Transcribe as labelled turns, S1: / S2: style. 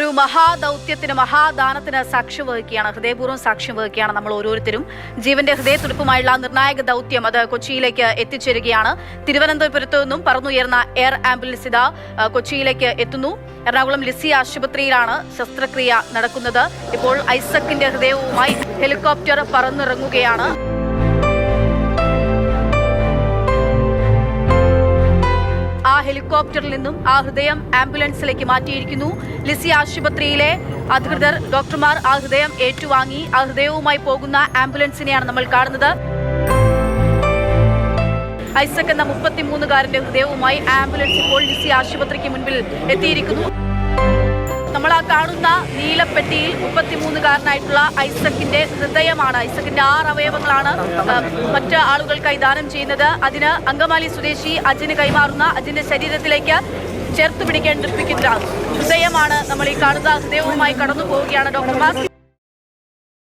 S1: ഒരു മഹാദൗത്യത്തിന് മഹാദാനത്തിന് സാക്ഷ്യം വഹിക്കുകയാണ് ഹൃദയപൂർവം സാക്ഷ്യം വഹിക്കുകയാണ് നമ്മൾ ഓരോരുത്തരും. ജീവന്റെ ഹൃദയത്തുടിപ്പുമായുള്ള നിർണായക ദൗത്യം അത് കൊച്ചിയിലേക്ക് എത്തിച്ചേരുകയാണ്. തിരുവനന്തപുരത്തു നിന്നും പറന്നുയർന്ന എയർ ആംബുലൻസ് ഇതാ കൊച്ചിയിലേക്ക് എത്തുന്നു. എറണാകുളം ലിസി ആശുപത്രിയിലാണ് ശസ്ത്രക്രിയ നടക്കുന്നത്. ഇപ്പോൾ ഐസക്കിന്റെ ഹൃദയവുമായി ഹെലികോപ്റ്റർ പറന്നിറങ്ങുകയാണ്. ഹെലികോപ്റ്ററിൽ നിന്നും ആ ഹൃദയം ആംബുലൻസിലേക്ക് മാറ്റിയിരിക്കുന്നു. ലിസി ആശുപത്രിയിലെ അധികൃതർ ഡോക്ടർമാർ ആ ഹൃദയം ഏറ്റുവാങ്ങി ആ ഹൃദയവുമായി പോകുന്ന ആംബുലൻസിനെയാണ് നമ്മൾ കാണുന്നത്. ഐസക് എന്ന മുപ്പത്തിമൂന്നുകാരന്റെ ഹൃദയവുമായി ആംബുലൻസ് ഇപ്പോൾ ലിസി ആശുപത്രിക്ക് മുൻപിൽ എത്തിയിരിക്കുന്നു. കാണുന്ന നീലപ്പെട്ടിയിൽ മുപ്പത്തിമൂന്നുകാരനായിട്ടുള്ള ഐസക്കിന്റെ ഹൃദയമാണ്. ഐസക്കിന്റെ ആറ് അവയവങ്ങളാണ് മറ്റ് ആളുകൾക്കായി ദാനം ചെയ്യുന്നത്. അതിന് അങ്കമാലി സ്വദേശി അജിന് കൈമാറുന്ന അജിന്റെ ശരീരത്തിലേക്ക് ചേർത്ത് പിടിക്കേണ്ടിരിക്കുന്ന ഹൃദയമാണ് നമ്മൾ ഈ കാണുന്ന ഹൃദയവുമായി കടന്നു പോവുകയാണ് ഡോക്ടർമാർ.